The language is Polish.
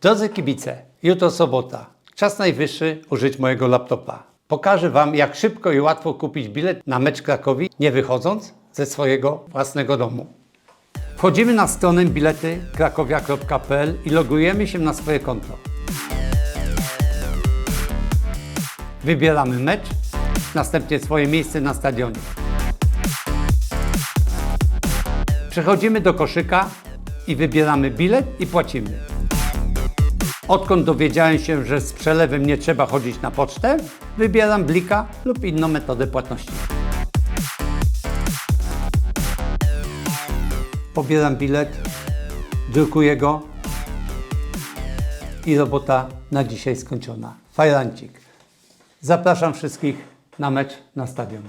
Drodzy kibice, jutro sobota. Czas najwyższy użyć mojego laptopa. Pokażę Wam, jak szybko i łatwo kupić bilet na mecz Krakowi, nie wychodząc ze swojego własnego domu. Wchodzimy na stronę bilety krakowia.pl i logujemy się na swoje konto. Wybieramy mecz, następnie swoje miejsce na stadionie. Przechodzimy do koszyka i wybieramy bilet i płacimy. Odkąd dowiedziałem się, że z przelewem nie trzeba chodzić na pocztę, wybieram blika lub inną metodę płatności. Pobieram bilet, drukuję go i robota na dzisiaj skończona. Fajrancik. Zapraszam wszystkich na mecz na stadion.